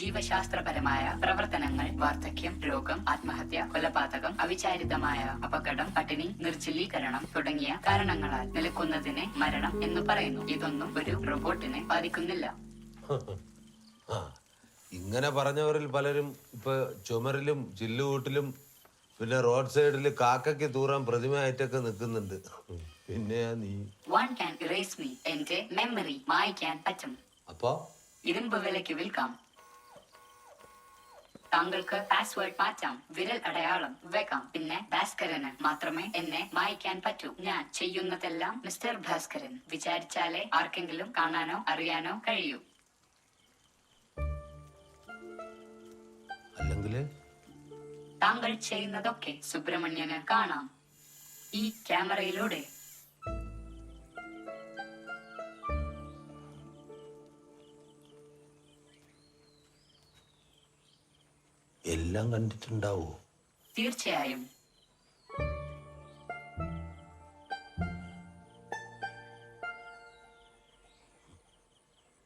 ജീവശാസ്ത്രപരമായ പ്രവർത്തനങ്ങൾ വാർദ്ധക്യം രോഗം ആത്മഹത്യ കൊലപാതകം അവിചാരിതമായ അപകടം പട്ടിണി നിർജലീകരണം തുടങ്ങിയ കാരണങ്ങളാൽ നിലക്കുന്നതിനെ മരണം എന്ന് പറയുന്നു. ഇതൊന്നും ഒരു റോബോട്ടിനെ ബാധിക്കുന്നില്ല. ഇങ്ങനെ പറഞ്ഞവരിൽ പലരും ഇപ്പൊ ചുമരിലും ചില്ലുകൂട്ടിലും പിന്നെ റോഡ് സൈഡിൽ കാക്കയ്ക്ക് തൂറാൻ പ്രതിമയായിട്ടൊക്കെ നിൽക്കുന്നുണ്ട്. പിന്നെ നീ. എന്റെ മെമ്മറി മായ്ക്കാൻ പറ്റും. അപ്പോ? ഇരുമ്പ് വിലയ്ക്ക് വിൽക്കാം. താങ്കൾക്ക് പാസ്വേഡ് മാറ്റാം. വിരൽ അടയാളം വെക്കാം. പിന്നെ ഭാസ്കരന് മാത്രമേ എന്നെ മായ്ക്കാൻ പറ്റൂ. ഞാൻ ചെയ്യുന്നതെല്ലാം മിസ്റ്റർ ഭാസ്കരൻ. വിചാരിച്ചാലേ ആർക്കെങ്കിലും കാണാനോ അറിയാനോ കഴിയൂ. അല്ലെങ്കിൽ താങ്കൾ ചെയ്യുന്നതൊക്കെ സുബ്രഹ്മണ്യന് കാണാം. ഈ ക്യാമറയിലൂടെ എല്ലാം കണ്ടിട്ടുണ്ടാവോ? തീർച്ചയായും.